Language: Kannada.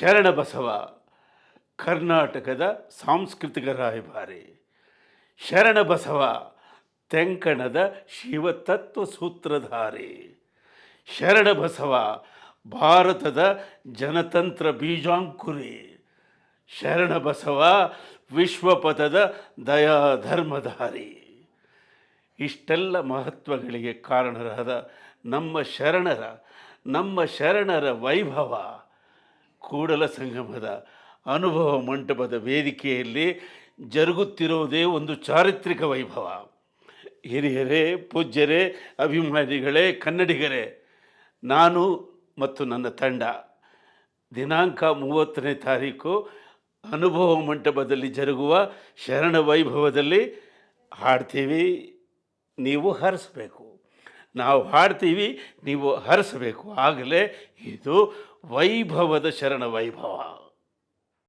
ಶರಣಬಸವ, ಕರ್ನಾಟಕದ ಸಾಂಸ್ಕೃತಿಕ ರಾಯಭಾರಿ. ಶರಣಬಸವ, ತೆಂಕಣದ ಶಿವತತ್ವ ಸೂತ್ರಧಾರಿ. ಶರಣಬಸವ, ಭಾರತದ ಜನತಂತ್ರ ಬೀಜಾಂಕುರಿ. ಶರಣಬಸವ, ವಿಶ್ವಪಥದ ದಯಾಧರ್ಮಧಾರಿ. ಇಷ್ಟೆಲ್ಲ ಮಹತ್ವಗಳಿಗೆ ಕಾರಣರಾದ ನಮ್ಮ ಶರಣರ ನಮ್ಮ ಶರಣರ ವೈಭವ. ಕೂಡಲ ಸಂಗಮದ ಅನುಭವ ಮಂಟಪದ ವೇದಿಕೆಯಲ್ಲಿ ಜರುಗುತ್ತಿರುವುದೇ ಒಂದು ಚಾರಿತ್ರಿಕ ವೈಭವ. ಹಿರಿಯರೇ, ಪೂಜ್ಯರೇ, ಅಭಿಮಾನಿಗಳೇ, ಕನ್ನಡಿಗರೇ, ನಾನು ಮತ್ತು ನನ್ನ ತಂಡ ದಿನಾಂಕ ಮೂವತ್ತನೇ ತಾರೀಕು ಅನುಭವ ಮಂಟಪದಲ್ಲಿ ಜರುಗುವ ಶರಣ ವೈಭವದಲ್ಲಿ ಹಾಡ್ತೀವಿ, ನೀವು ಹರಿಸ್ಬೇಕು. ನಾವು ಹಾಡ್ತೀವಿ ನೀವು ಹರಿಸಬೇಕು. ಆಗಲೇ ಇದು ವೈಭವದ ಶರಣ ವೈಭವ.